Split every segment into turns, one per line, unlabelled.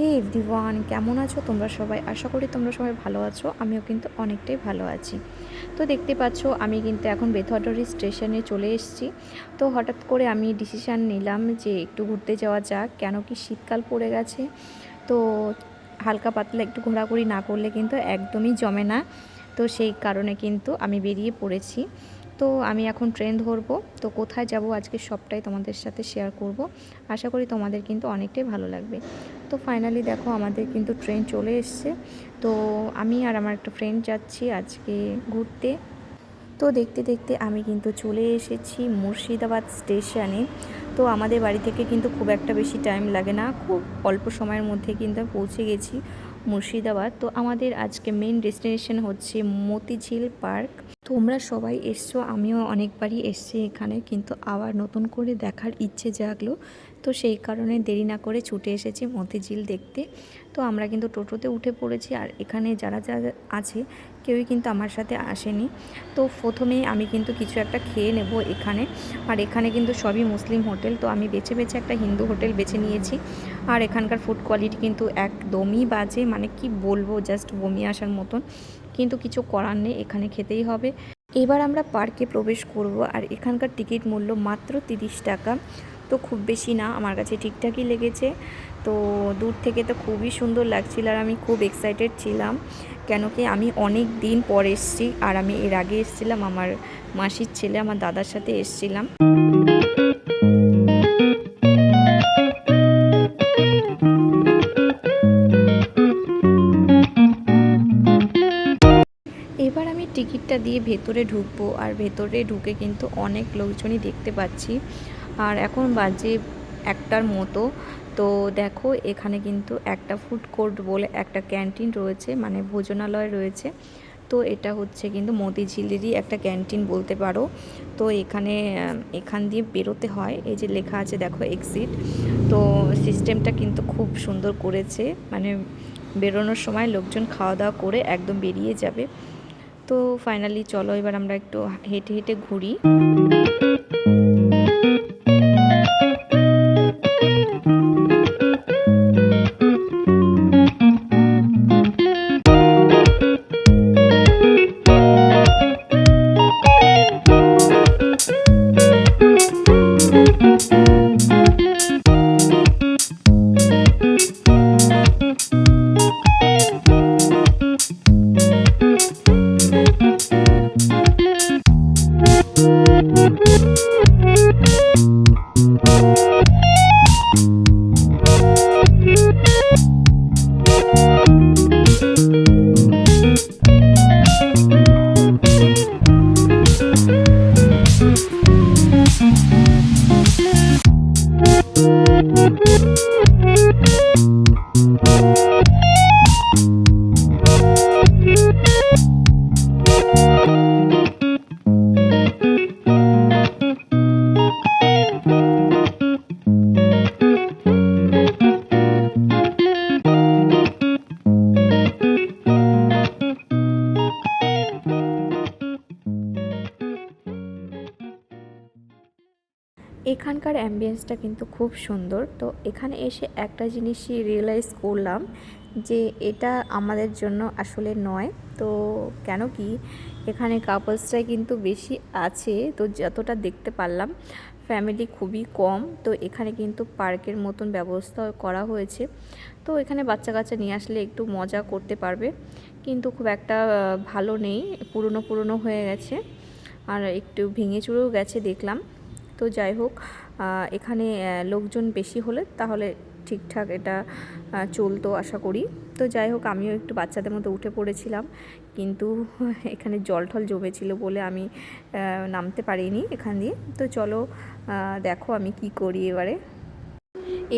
হে everyone কেমন আছো? তোমরা সবাই আশা করি তোমরা সবাই ভালো আছো। আমিও কিন্তু অনেকটাই ভালো আছি। তো দেখতে পাচ্ছ, আমি কিন্তু এখন বেথুয়াটরি স্টেশনে চলে এসেছি। তো হঠাৎ করে আমি ডিসিশান নিলাম যে একটু ঘুরতে যাওয়া যাক। কেন কি শীতকাল পড়ে গেছে। তো হালকা পাতলা একটু ঘোরাঘুরি না করলে কিন্তু একদমই জমে না। তো সেই কারণে কিন্তু আমি বেরিয়ে পড়েছি। তো আমি এখন ট্রেন ধরবো। তো কোথায় যাব আজকে সবটাই তোমাদের সাথে শেয়ার করব। আশা করি তোমাদের কিন্তু অনেকটাই ভালো লাগবে। তো ফাইনালি দেখো আমাদের কিন্তু ট্রেন চলে এসছে। তো আমি আর আমার একটা ফ্রেন্ড যাচ্ছি আজকে ঘুরতে। তো দেখতে দেখতে আমি কিন্তু চলে এসেছি মুর্শিদাবাদ স্টেশনে। তো আমাদের বাড়ি থেকে কিন্তু খুব একটা বেশি টাইম লাগে না, খুব অল্প সময়ের মধ্যে কিন্তু পৌঁছে গেছি মুর্শিদাবাদ। তো আমাদের আজকে মেন ডেস্টিনেশন হচ্ছে মতিঝিল পার্ক। তোমরা সবাই এসছো, আমিও অনেকবারই এসছি এখানে, কিন্তু আবার নতুন করে দেখার ইচ্ছে জাগলো। তো সেই কারণে দেরি না করে ছুটে এসেছি মতিঝিল দেখতে। তো আমরা কিন্তু টোটোতে উঠে পড়েছি, আর এখানে যারা যারা আছে কেউই কিন্তু আমার সাথে আসেনি। তো প্রথমেই আমি কিন্তু কিছু একটা খেয়ে নেব এখানে। আর এখানে কিন্তু সবই মুসলিম হোটেল, তো আমি বেছে বেছে একটা হিন্দু হোটেল বেছে নিয়েছি। আর এখানকার ফুড কোয়ালিটি কিন্তু একদমই বাজে মানে কি বলব জাস্ট বমি আসার মতন। কিন্তু কিছু করার নেই, এখানে খেতেই হবে। এবার আমরা পার্কে প্রবেশ করব, আর এখানকার টিকিট মূল্য মাত্র তিরিশ টাকা। তো খুব বেশি না, আমার কাছে ঠিকঠাকই লেগেছে। তো দূর থেকে তো খুবই সুন্দর লাগছিল আর আমি খুব এক্সাইটেড ছিলাম। কেন কি আমি অনেক দিন পর এসেছি আর আমি এর আগে এসেছিলাম, আমার মাসির ছেলে, আমার দাদার সাথে এসেছিলাম। এবার আমি টিকিটটা দিয়ে ভেতরে ঢুকবো আর ভেতরে ঢুকে কিন্তু অনেক লোকজনই দেখতে পাচ্ছি। আর এখন বাজে একটার মতো। তো দেখো, এখানে কিন্তু একটা ফুড কোর্ট বলে একটা ক্যান্টিন রয়েছে মানে ভোজনালয় রয়েছে। তো এটা হচ্ছে কিন্তু মতিঝিলেরই একটা ক্যান্টিন বলতে পারো। তো এখানে এখান দিয়ে বেরোতে হয়। এই যে লেখা আছে, দেখো এক্সিট তো সিস্টেমটা কিন্তু খুব সুন্দর করেছে। মানে বেরোনোর সময় লোকজন খাওয়া দাওয়া করে একদম বেরিয়ে যাবে। তো ফাইনালি চলো, এবার আমরা একটু হেঁটে হেঁটে ঘুরি। অ্যাম্বিয়েন্সটা কিন্তু খুব সুন্দর। তো এখানে এসে একটা জিনিসই রিয়েলাইজ করলাম যে এটা আমাদের জন্য আসলে নয়। তো কেন কি এখানে কাপলসটাই কিন্তু বেশি আছে। তো যতটা দেখতে পারলাম ফ্যামিলি খুবই কম। তো এখানে কিন্তু পার্কের মতন ব্যবস্থা করা হয়েছে। তো এখানে বাচ্চা কাচ্চা নিয়ে আসলে একটু মজা করতে পারবে। কিন্তু খুব একটা ভালো নেই। পুরনো পুরনো হয়ে গেছে। আর একটু ভেঙে চুরেও গেছে দেখলাম। তো যাই হোক এখানে লোকজন বেশি হলে তাহলে ঠিকঠাক এটা চলতো আশা করি। তো যাই হোক, আমিও একটু বাচ্চাদের মতো উঠে পড়েছিলাম। কিন্তু এখানে জল ঠল জমেছিল বলে আমি নামতে পারিনি এখান দিয়ে। তো চলো দেখো আমি কি করি এবারে।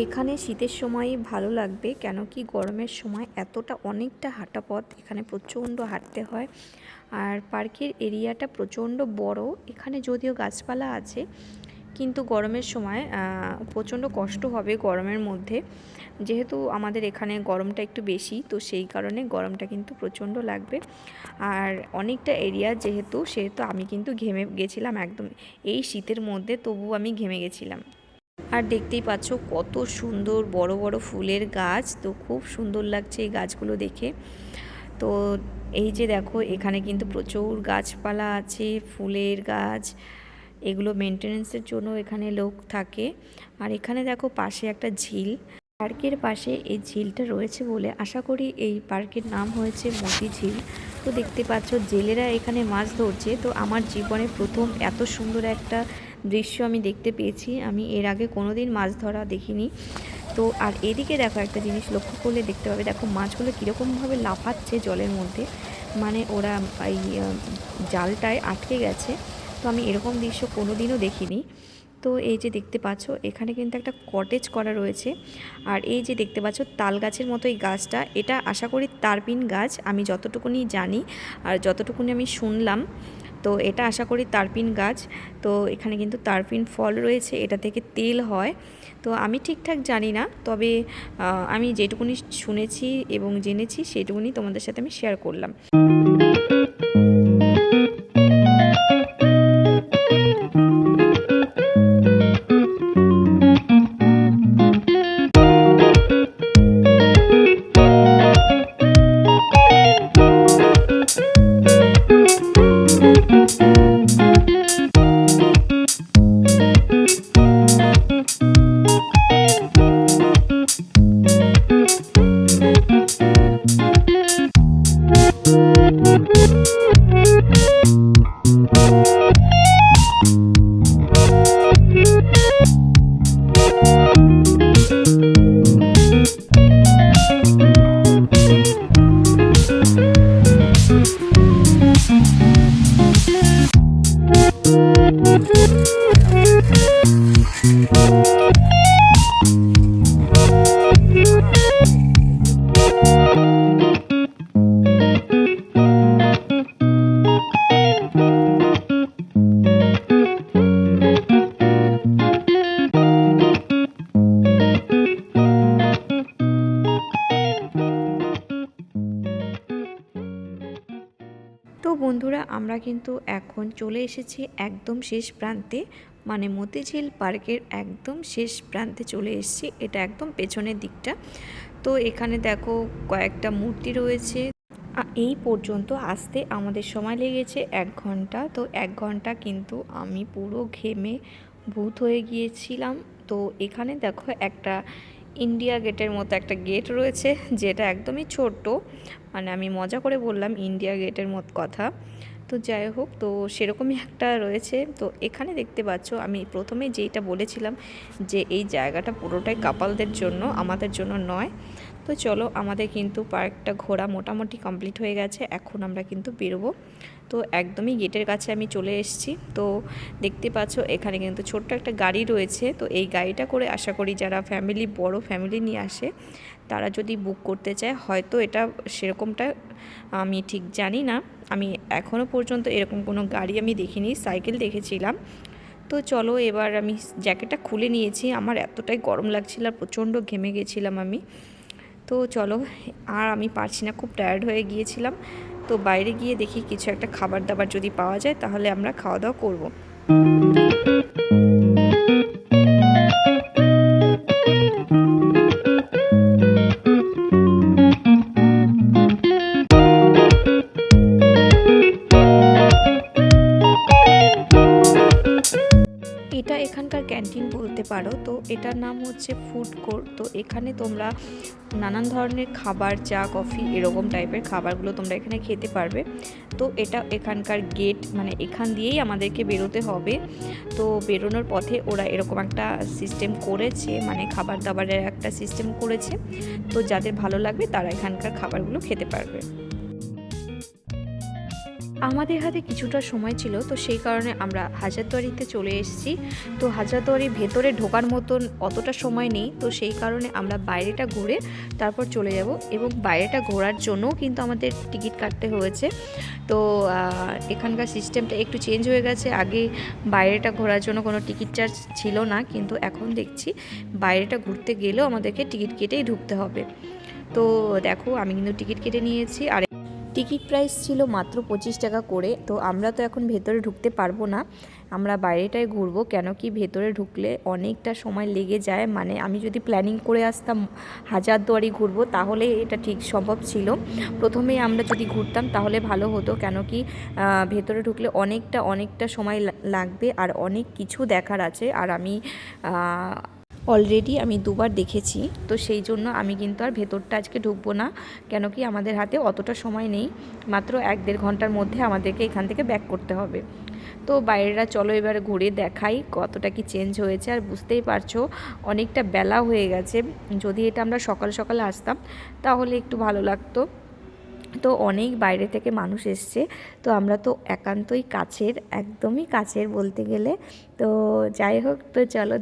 এখানে শীতের সময় ভালো লাগবে, কেন কি গরমের সময় এতটা অনেকটা হাঁটা পথ এখানে প্রচণ্ড হাঁটতে হয়। আর পার্কের এরিয়াটা প্রচণ্ড বড়। এখানে যদিও গাছপালা আছে কিন্তু গরমের সময় প্রচণ্ড কষ্ট হবে গরমের মধ্যে। যেহেতু আমাদের এখানে গরমটা একটু বেশি, তো সেই কারণে গরমটা কিন্তু প্রচণ্ড লাগবে। আর অনেকটা এরিয়া যেহেতু, সেহেতু আমি কিন্তু ঘেমে গেছিলাম একদম এই শীতের মধ্যে তবু আমি ঘেমে গেছিলাম। আর দেখতেই পাচ্ছ কত সুন্দর বড় বড় ফুলের গাছ, তো খুব সুন্দর লাগছে এই গাছগুলো দেখে। তো এই যে দেখো, এখানে কিন্তু প্রচুর গাছপালা আছে, ফুলের গাছ। এগুলো মেনটেনেন্সের জন্য এখানে লোক থাকে। আর এখানে দেখো পাশে একটা ঝিল। পার্কের পাশে এই ঝিলটা রয়েছে বলে আশা করি এই পার্কের নাম হয়েছে মতি ঝিল। তো দেখতে পাচ্ছ জেলেরা এখানে মাছ ধরছে। তো আমার জীবনে প্রথম এত সুন্দর একটা দৃশ্য আমি দেখতে পেয়েছি। আমি এর আগে কোনো দিন মাছ ধরা দেখিনি। তো আর এদিকে দেখো একটা জিনিস লক্ষ্য করলে দেখতে পাবে, দেখো মাছগুলো কীরকমভাবে লাফাচ্ছে জলের মধ্যে। মানে ওরা এই জালটায় আটকে গেছে। তো আমি এরকম দৃশ্য কোনো দিনও দেখিনি। তো এই যে দেখতে পাচ্ছ, এখানে কিন্তু একটা কটেজ করা রয়েছে। আর এই যে দেখতে পাচ্ছ, তাল গাছের মতো এই গাছটা, এটা আশা করি তারপিন গাছ, আমি যতটুকুনি জানি আর যতটুকুনি আমি শুনলাম, তো এটা আশা করি তারপিন গাছ। তো এখানে কিন্তু তারপিন ফল রয়েছে, এটা থেকে তেল হয়। তো আমি ঠিকঠাক জানি না, তবে আমি যেটুকুনি শুনেছি এবং জেনেছি, সেটুকুনি তোমাদের সাথে আমি শেয়ার করলাম। কিন্তু এখন চলে এসেছি একদম শেষ প্রান্তে। মানে মতিঝিল পার্কের একদম শেষ প্রান্তে চলে এসেছি। এটা একদম পেছনের দিকটা। তো এখানে দেখো কয়েকটা মূর্তি রয়েছে। এই পর্যন্ত আসতে আমাদের সময় লেগেছে এক ঘণ্টা। তো এক ঘণ্টা কিন্তু আমি পুরো ঘেমে ভূত হয়ে গিয়েছিলাম। তো এখানে দেখো একটা ইন্ডিয়া গেটের মতো একটা গেট রয়েছে, যেটা একদমই ছোট মানে আমি মজা করে বললাম ইন্ডিয়া গেটের মত কথা। তো যাই হোক, তো সেরকমই একটা রয়েছে। তো এখানে দেখতে পাচ্ছ, আমি প্রথমে যেইটা বলেছিলাম যে এই জায়গাটা পুরোটাই কাপালদের জন্য, আমাদের জন্য নয়। তো চলো, আমাদের কিন্তু পার্কটা ঘোরা মোটামুটি কমপ্লিট হয়ে গেছে, এখন আমরা কিন্তু বেরোবো। তো একদমই গেটের কাছে আমি চলে এসেছি। তো দেখতে পাচ্ছ এখানে কিন্তু ছোট্ট একটা গাড়ি রয়েছে। তো এই গাড়িটা করে আশা করি যারা ফ্যামিলি বড় ফ্যামিলি নিয়ে আসে, তারা যদি বুক করতে চায়, হয়তো এটা সেরকমটা আমি ঠিক জানি না। আমি এখনও পর্যন্ত এরকম কোনো গাড়ি আমি দেখিনি, সাইকেল দেখেছিলাম। তো চলো এবার আমি জ্যাকেটটা খুলে নিয়েছি। আমার এতটাই গরম লাগছিল আর প্রচণ্ড ঘেমে গেছিলাম আমি। তো চলো, আর আমি পারছি না, খুব টায়ার্ড হয়ে গিয়েছিলাম। তো বাইরে গিয়ে দেখি কিছু একটা খাবার দাবার যদি পাওয়া যায়, তাহলে আমরা খাওয়া দাওয়া করব। বলতে পারো। তো এটার নাম হচ্ছে ফুড কোর্ট তো এখানে তোমরা নানান ধরনের খাবার, চা, কফি এরকম টাইপের খাবারগুলো তোমরা এখানে খেতে পারবে। তো এটা এখানকার গেট মানে এখান দিয়েই আমাদেরকে বেরোতে হবে। তো বেরোনোর পথে ওরা এরকম একটা সিস্টেম করেছে মানে খাবার দাবারের একটা সিস্টেম করেছে। তো যাদের ভালো লাগবে তারা এখানকার খাবারগুলো খেতে পারবে। আমাদের হাতে কিছুটা সময় ছিল, তো সেই কারণে আমরা হাজারদুয়ারিতে চলে এসেছি। তো হাজারদুয়ারির ভেতরে ঢোকার মতন অতটা সময় নেই, তো সেই কারণে আমরা বাইরেটা ঘুরে তারপর চলে যাব এবং বাইরেটা ঘোরার জন্যও কিন্তু আমাদের টিকিট কাটতে হয়েছে। তো এখানকার সিস্টেমটা একটু চেঞ্জ হয়ে গেছে। আগে বাইরেটা ঘোরার জন্য কোনো টিকিট চার্জ ছিল না, কিন্তু এখন দেখছি বাইরেটা ঘুরতে গেলেও আমাদেরকে টিকিট কেটেই ঢুকতে হবে। তো দেখো, আমি কিন্তু টিকিট কেটে নিয়েছি, আর টিকিট প্রাইস ছিল মাত্র পঁচিশ টাকা করে, তো আমরা তো এখন ভেতরে ঢুকতে পারব না। আমরা বাইরেটায় ঘুরবো, কেন কি ভেতরে ঢুকলে অনেকটা সময় লেগে যায়। মানে আমি যদি প্ল্যানিং করে আসতাম হাজারদুয়ারি ঘুরবো, তাহলে এটা ঠিক সম্ভব ছিল। প্রথমেই আমরা যদি ঘুরতাম, তাহলে ভালো হতো। কেন কি ভেতরে ঢুকলে অনেকটা অনেকটা সময় লাগবে আর অনেক কিছু দেখার আছে। আর আমি অলরেডি আমি দুবার দেখেছি, তো সেই জন্য আমি কিন্তু আর ভেতরটা আজকে ঢুকবো না, কেন কি আমাদের হাতে অতটা সময় নেই, মাত্র এক দেড় ঘণ্টার মধ্যে আমাদেরকে এখান থেকে ব্যাক করতে হবে। তো বাইরেরা চলো এবার ঘুরে দেখাই কতটা কি চেঞ্জ হয়েছে, আর বুঝতেই পারছ অনেকটা বেলা হয়ে গেছে, যদি এটা আমরা সকাল সকাল আসতাম তাহলে একটু ভালো লাগতো। তো অনেক বাইরে থেকে মানুষ এসছে, তো আমরা তো একান্তই কাছের, একদমই কাছের বলতে গেলে, তো যাই হোক, তো চলো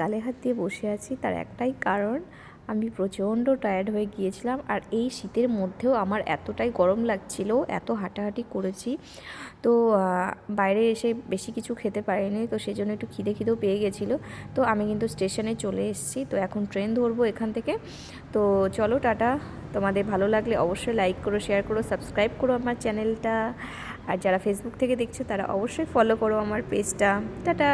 গালে হাত দিয়ে বসে আছি, তার একটাই কারণ, আমি প্রচণ্ড টায়ার্ড হয়ে গিয়েছিলাম আর এই শীতের মধ্যেও আমার এতটাই গরম লাগছিল, এত হাঁটাহাঁটি করেছি। তো বাইরে এসে বেশি কিছু খেতে পারিনি, তো সেই জন্য একটু খিদে খিদেও পেয়ে গেছিল। তো আমি কিন্তু স্টেশনে চলে এসেছি, তো এখন ট্রেন ধরবো এখান থেকে। তো চলো টাটা, তোমাদের ভালো লাগলে অবশ্যই লাইক করো শেয়ার করো সাবস্ক্রাইব করো আমার চ্যানেলটা আর যারা ফেসবুক থেকে দেখছ, তারা অবশ্যই ফলো করো আমার পেজটা টাটা!